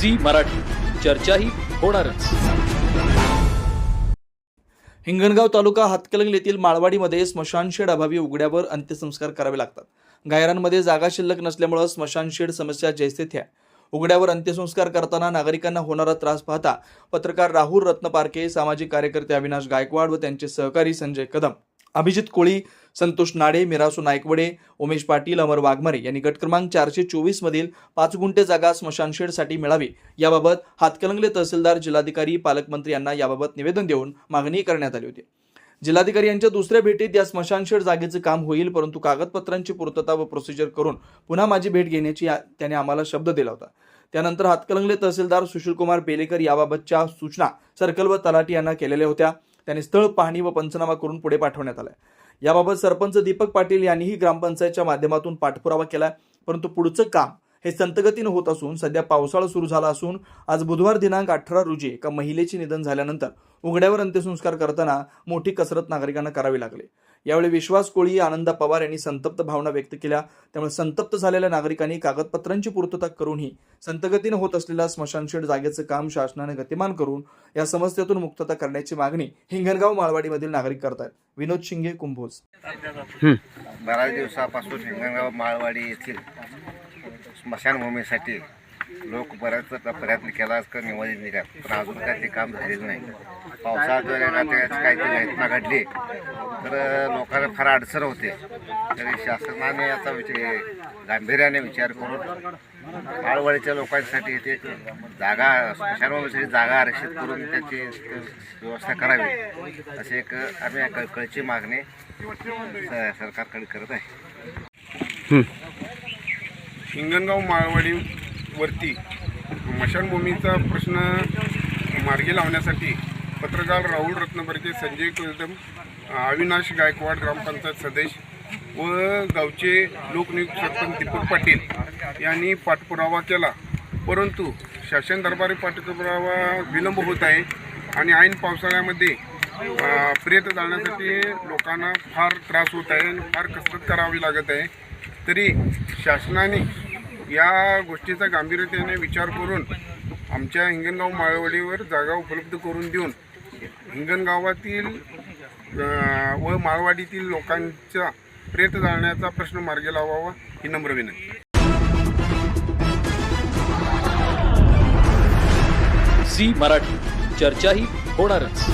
Zee Marathi. चर्चाही होणारच. हिंगणगाव तालुका हातकलंगल येथील माळवाडीमध्ये स्मशानशेड अभावी उघड्यावर अंत्यसंस्कार करावे लागतात. गायरांमध्ये जागा शिल्लक नसल्यामुळे स्मशानशेड समस्या जैसे थ्या उघड्यावर अंत्यसंस्कार करताना नागरिकांना होणारा त्रास पाहता पत्रकार राहुल रत्नपारखे सामाजिक कार्यकर्ते अविनाश गायकवाड व त्यांचे सहकारी संजय कदम. अभिजित कोळी संतोष नाडे मिरासू नायकवडे उमेश पाटील अमर वाघमारे यांनी गट क्रमांक चारशे चोवीसमधील पाच गुंठे जागा स्मशानशेडसाठी मिळावी. याबाबत हातकलंगले तहसीलदार जिल्हाधिकारी पालकमंत्री यांना याबाबत निवेदन देऊन मागणी करण्यात आली होती. जिल्हाधिकारी यांच्या दुसऱ्या भेटीत या स्मशानशेड जागेचं काम होईल परंतु कागदपत्रांची पूर्तता व प्रोसिजर करून पुन्हा माझी भेट घेण्याची या- त्याने आम्हाला शब्द दिला होता. त्यानंतर हातकलंगले तहसीलदार सुशीलकुमार बेलेकर याबाबतच्या सूचना सर्कल व तलाठी यांना केलेल्या होत्या. त्यांनी स्थळ पाहणी व पंचनामा करून पुढे पाठवण्यात आला याबाबत सरपंच दीपक पाटील यांनीही ग्रामपंचायतच्या माध्यमातून पाठपुरावा केला परंतु पुढचं काम हे संतगतीनं होत असून सध्या पावसाळा सुरू झाला असून आज बुधवार दिनांक अठरा रोजी एका महिलेचे निधन झाल्यानंतर उघड्यावर अंत्यसंस्कार करताना मोठी कसरत नागरिकांना करावी लागली. यावेळी विश्वास कोळी आनंदा पवार यांनी संतप्त भावना व्यक्त केल्या. त्यामुळे संतप्त झालेल्या नागरिकांनी कागदपत्रांची पूर्तता करूनही संतगतीनं होत असलेल्या स्मशानशेड जागेचं काम शासनाने गतिमान करून या समस्येतून मुक्तता करण्याची मागणी हिंगणगाव माळवाडीमधील नागरिक करतायत. विनोद शिंगे कुंभोज. बऱ्याच दिवसापासून हिंगणगाव माळवाडी येथील स्मशानभूमीसाठी लोक बऱ्याचदा प्रयत्न केला असं निवडून दिल्यात पण अजून काय ते काम झालेलं नाही. पावसाळ्यात जर त्याची काहीतरी घटना घडली तर लोकांना फार अडचण होते. तरी शासनाने याचा विचार गांभीर्याने विचार करून माळवळीच्या लोकांसाठी ते जागा स्मशानभूमीसाठी जागा आरक्षित करून त्याची व्यवस्था करावी अशी एक आम्ही कळकळीची मागणी स- सरकारकडे करत आहे. हिंगणगाव माळवाडीवरती स्मशानभूमीचा प्रश्न मार्गी लावण्यासाठी पत्रकार राहुल रत्नबर्गे संजय कुलदम अविनाश गायकवाड ग्रामपंचायत सदस्य व गावचे लोकनियुक्त सरपंच दीपक पाटील यांनी पाठपुरावा केला. परंतु शासन दरबारी पाठपुरावा विलंब होत आहे आणि ऐन पावसाळ्यामध्ये प्रियत प्रेत जाण्यासाठी लोकांना फार त्रास होत आहे आणि फार कसरत करावी लागत आहे. तरी शासनाने या गोष्टीचा गांभीर्यतेने विचार करून आमच्या हिंगणगाव माळवडीवर जागा उपलब्ध करून देऊन हिंगणगावातील व माळवाडीतील लोकांचा प्रेत जाळण्याचा प्रश्न मार्गी लावावा ही नम्र विनंती. झी मराठी. चर्चाही होणारच.